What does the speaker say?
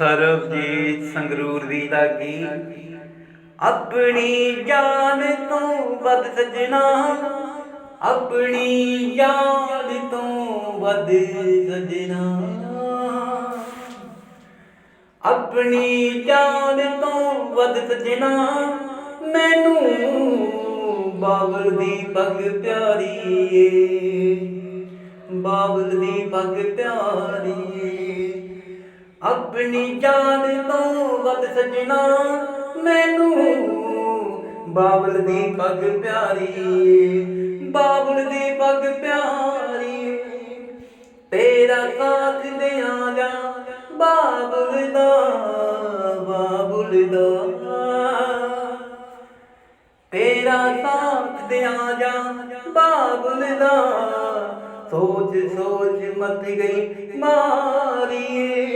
ਸਰਬਜੀਤ ਸੰਗਰੂਰ ਦੀ ਦਾਗੀ ਆਪਣੀ ਜਾਨ ਤੋਂ ਵੱਧ ਸਜਣਾ, ਆਪਣੀ ਜਾਨ ਤੋਂ ਵੱਧ ਸਜਣਾ। ਆਪਣੀ ਜਾਨ ਤੋਂ ਵੱਧ ਸਜਣਾ, ਮੈਨੂੰ ਬਾਬਲ ਦੀ ਪੱਗ ਪਿਆਰੀ ਏ ਬਾਬਲ ਦੀ ਪੱਗ ਪਿਆਰੀ ਏ ਆਪਣੀ ਜਾਨ ਤੋਂ ਵੱਧ ਸਜਣਾ ਮੈਨੂੰ। ਬਾਬਲ ਦੀ ਪੱਗ ਪਿਆਰੀ ਏ ਬਾਬਲ ਦੀ ਪੱਗ ਪਿਆਰੀ। ਤੇਰਾ ਸਾਥ ਦਿਆਂ ਜਾ ਬਾਬਲ ਦਾ ਬਾਬਲ ਦਾ। ਤੇਰਾ ਸਾਥ ਦਿਆਂ ਜਾ ਬਾਬਲ ਦਾ। ਸੋਚ ਸੋਚ ਮਤ ਗਈ ਮਾਰੀਏ।